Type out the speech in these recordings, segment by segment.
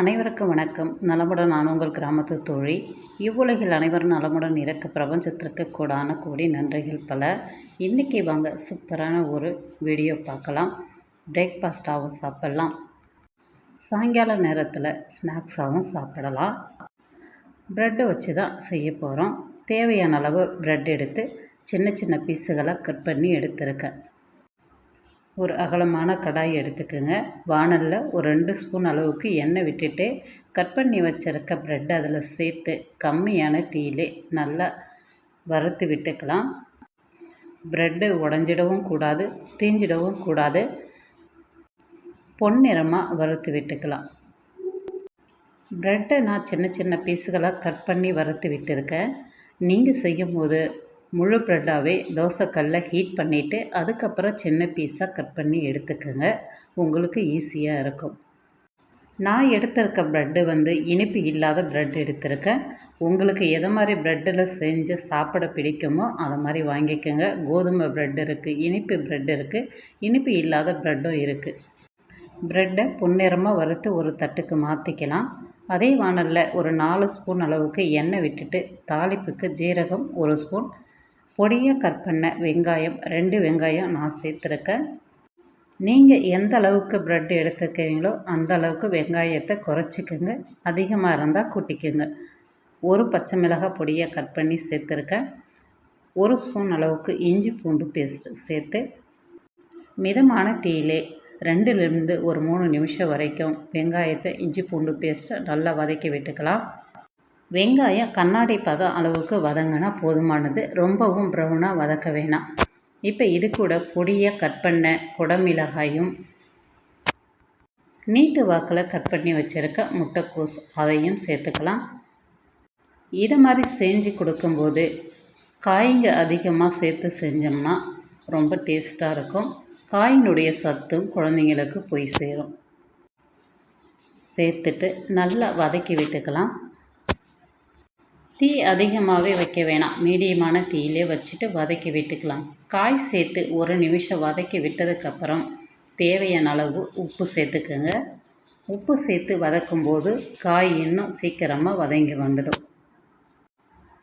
அனைவருக்கும் வணக்கம். நலமுடன் நான் உங்கள் கிராமத்து தோழி. இவ்வுலகில் அனைவரும் நலமுடன் இருக்க பிரபஞ்சத்திற்கு கூடான கூடி நன்றிகள் பல. இன்றைக்கி வாங்க சூப்பரான ஒரு வீடியோ பார்க்கலாம். பிரேக்ஃபாஸ்ட்டாகவும் சாப்பிட்லாம். சாயங்கால நேரத்தில் ஸ்நாக்ஸாகவும் சாப்பிடலாம். ப்ரெட்டை வச்சு தான் செய்ய போகிறோம் தேவையான அளவு ப்ரெட் எடுத்து சின்ன சின்ன பீஸுகளாக கட் பண்ணி எடுத்திருக்கேன். ஒரு அகலமான கடாய் எடுத்துக்கோங்க. வானலில் ஒரு ரெண்டு ஸ்பூன் அளவுக்கு எண்ணெய் விட்டுட்டு கட் பண்ணி வச்சுருக்க ப்ரெட் அதில் சேர்த்து கம்மியான தீயிலே நல்லா வறுத்து விட்டுக்கலாம். ப்ரெட்டு உடஞ்சிடவும் கூடாது தீஞ்சிடவும் கூடாது. பொன்னிறமாக வறுத்து விட்டுக்கலாம். ப்ரெட்டை நான் சின்ன சின்ன பீஸுகளாக கட் பண்ணி வறுத்து விட்டுருக்கேன். நீங்கள் செய்யும்போது முழு ப்ரெட்டாகவே தோசைக்கல்ல ஹீட் பண்ணிவிட்டு அதுக்கப்புறம் சின்ன பீஸாக கட் பண்ணி எடுத்துக்கோங்க. உங்களுக்கு ஈஸியாக இருக்கும். நான் எடுத்திருக்க ப்ரெட்டு வந்து இனிப்பு இல்லாத ப்ரெட் எடுத்திருக்கேன். உங்களுக்கு எதை மாதிரி ப்ரெட்டில் செஞ்சு சாப்பிட பிடிக்குமோ அதை மாதிரி வாங்கிக்கோங்க. கோதுமை ப்ரெட் இருக்குது இனிப்பு ப்ரெட் இருக்குது இனிப்பு இல்லாத ப்ரெட்டும் இருக்குது ப்ரெட்டை பொன்னிறமாக வறுத்து ஒரு தட்டுக்கு மாற்றிக்கலாம் அதே வானலில் ஒரு நாலு ஸ்பூன் அளவுக்கு எண்ணெய் விட்டுட்டு தாளிப்புக்கு ஜீரகம் ஒரு ஸ்பூன் பொடியாக கட் பண்ண வெங்காயம் ரெண்டு வெங்காயம் நான் சேர்த்துருக்கேன். நீங்கள் எந்த அளவுக்கு ப்ரெட் எடுத்துக்கிறீங்களோ அந்த அளவுக்கு வெங்காயத்தை குறைச்சிக்கோங்க. அதிகமாக இருந்தால் கூட்டிக்கோங்க. ஒரு பச்சை மிளகாய் பொடியை கட் பண்ணி சேர்த்துருக்கேன். ஒரு ஸ்பூன் அளவுக்கு இஞ்சி பூண்டு பேஸ்ட் சேர்த்து மிதமான தீயிலே ரெண்டுலேருந்து ஒரு மூணு நிமிஷம் வரைக்கும் வெங்காயத்தை இஞ்சி பூண்டு பேஸ்ட்டை நல்லா வதக்கி விட்டுக்கலாம். வெங்காயம் கண்ணாடி பதம் அளவுக்கு வதங்கினா போதுமானது. ரொம்பவும் ப்ரௌனாக வதக்க வேணாம். இப்போ இது கூட பொடியாக கட் பண்ண குடமிளகாயும் நீட்டு வாக்கில் கட் பண்ணி வச்சுருக்க முட்டைக்கோஸ் அதையும் சேர்த்துக்கலாம். இதை மாதிரி செஞ்சு கொடுக்கும்போது காய்ங்க அதிகமாக சேர்த்து செஞ்சோம்னா ரொம்ப டேஸ்ட்டாக இருக்கும். காயினுடைய சத்தும் குழந்தைங்களுக்கு போய் சேரும். சேர்த்துட்டு நல்லா வதக்கி விட்டுக்கலாம். தீ அதிகமாகவே வைக்க வேணாம். மீடியமான தீயிலே வச்சுட்டு வதக்கி விட்டுக்கலாம். காய் சேர்த்து ஒரு நிமிஷம் வதக்கி விட்டதுக்கப்புறம் தேவையான அளவு உப்பு சேர்த்துக்குங்க. உப்பு சேர்த்து வதக்கும்போது காய் இன்னும் சீக்கிரமாக வதங்கி வந்துடும்.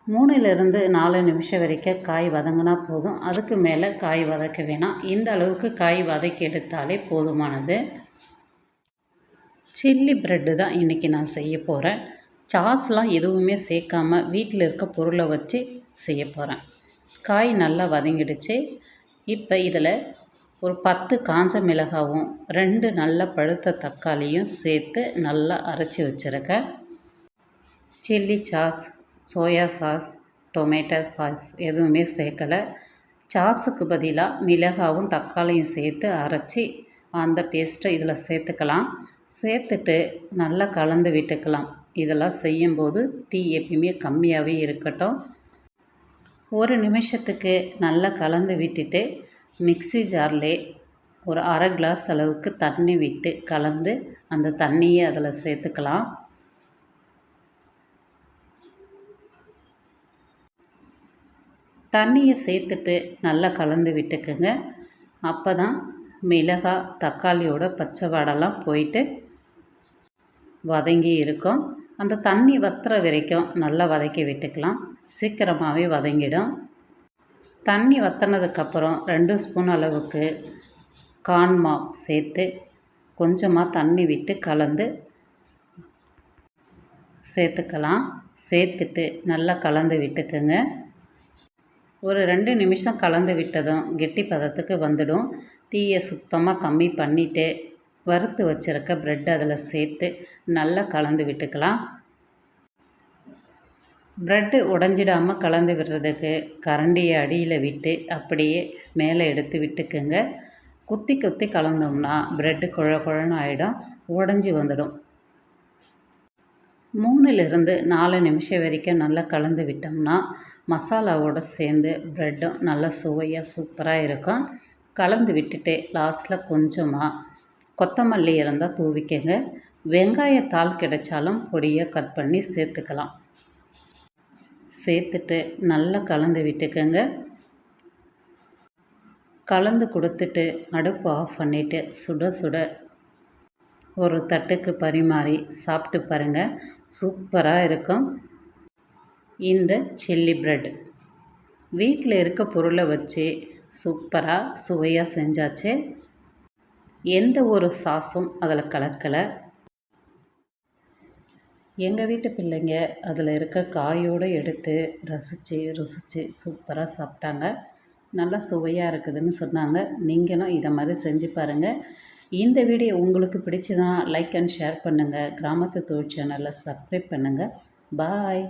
மூணுலேருந்து நாலு நிமிஷம் வரைக்கும் காய் வதங்கினா போதும். அதுக்கு மேலே காய் வதக்க வேணாம். இந்த அளவுக்கு காய் வதக்கி எடுத்தாலே போதுமானது. சில்லி ப்ரெட்டு தான் இன்றைக்கி நான் செய்ய போகிறேன் சாஸ்லாம் எதுவுமே சேர்க்காம வீட்டில் இருக்க பொருளை வச்சு செய்ய போகிறேன் காய் நல்லா வதங்கிடுச்சு. இப்போ இதில் ஒரு பத்து காஞ்ச மிளகாவும் ரெண்டு நல்ல பழுத்த தக்காளியும் சேர்த்து நல்லா அரைச்சி வச்சுருக்கேன். Chilli sauce soya sauce tomato sauce எதுவுமே சேர்க்கலை. சாஸுக்கு பதிலாக மிளகாவும் தக்காளியும் சேர்த்து அரைச்சி அந்த பேஸ்ட்டை இதில் சேர்த்துக்கலாம். சேர்த்துட்டு நல்லா கலந்து விட்டுக்கலாம். இதெல்லாம் செய்யும்போது தீ எப்பயுமே கம்மியாகவே இருக்கட்டும். ஒரு நிமிஷத்துக்கு நல்லா கலந்து விட்டுட்டு மிக்சி ஜாரில் ஒரு அரை கிளாஸ் அளவுக்கு தண்ணி விட்டு கலந்து அந்த தண்ணியை அதில் சேர்த்துக்கலாம். தண்ணியை சேர்த்துட்டு நல்லா கலந்து விட்டுக்குங்க. அப்போ தான் மிளகாய் தக்காளியோட பச்சை வாடெல்லாம் போயிட்டு வதங்கி இருக்கும். அந்த தண்ணி வத்துற வரைக்கும் நல்லா வதக்கி விட்டுக்கலாம். சீக்கிரமாகவே வதங்கிடும். தண்ணி வற்றினதுக்கப்புறம் ரெண்டு ஸ்பூன் அளவுக்கு கான்மா சேர்த்து கொஞ்சமாக தண்ணி விட்டு கலந்து சேர்த்துக்கலாம். சேர்த்துட்டு நல்லா கலந்து விட்டுக்குங்க. ஒரு ரெண்டு நிமிஷம் கலந்து விட்டதும் கெட்டி பதத்துக்கு வந்துடும். தீயை சுத்தமாக கம்மி பண்ணிவிட்டு வறுத்து வச்சுருக்க ப்ரெட் அதில் சேர்த்து நல்லா கலந்து விட்டுக்கலாம். ப்ரெட்டு உடஞ்சிடாமல் கலந்து விடுறதுக்கு கரண்டியை அடியில் விட்டு அப்படியே மேலே எடுத்து விட்டுக்குங்க. குத்தி குத்தி கலந்தோம்னா ப்ரெட்டு குழ குழன்னு ஆகிடும் உடஞ்சி வந்துடும். மூணுலேருந்து நாலு நிமிஷம் வரைக்கும் நல்லா கலந்து விட்டோம்னா மசாலாவோடு சேர்ந்து ப்ரெட்டும் நல்லா சுவையாக சூப்பராக இருக்கும். கலந்து விட்டுட்டு லாஸ்ட்டில் கொஞ்சமாக கொத்தமல்லி இருந்தால் தூவிக்கங்க. வெங்காயத்தாள் கிடைச்சாலும் பொடியை கட் பண்ணி சேர்த்துக்கலாம். சேர்த்துட்டு நல்லா கலந்து விட்டுக்கோங்க. கலந்து கொடுத்துட்டு அடுப்பு ஆஃப் பண்ணிவிட்டு சுட சுட ஒரு தட்டுக்கு பரிமாறி சாப்பிட்டு பாருங்கள் சூப்பராக இருக்கும். இந்த சில்லி ப்ரெட். வீட்டில் இருக்க பொருளை வச்சு சூப்பராக சுவையாக செஞ்சாச்சு. எந்த ஒரு சாஸும் அதில் கலக்கலை. எங்கள் வீட்டு பிள்ளைங்க அதில் இருக்க காயோடு எடுத்து ரசித்து ருசித்து சூப்பராக சாப்பிட்டாங்க. நல்லா சுவையாக இருக்குதுன்னு சொன்னாங்க. நீங்களும் இதை மாதிரி செஞ்சு பாருங்கள் இந்த வீடியோ உங்களுக்கு பிடிச்சதான் லைக் அண்ட் ஷேர் பண்ணுங்கள் கிராமத்து தொழில் சேனலில் சப்ஸ்கிரைப் பண்ணுங்கள் பாய்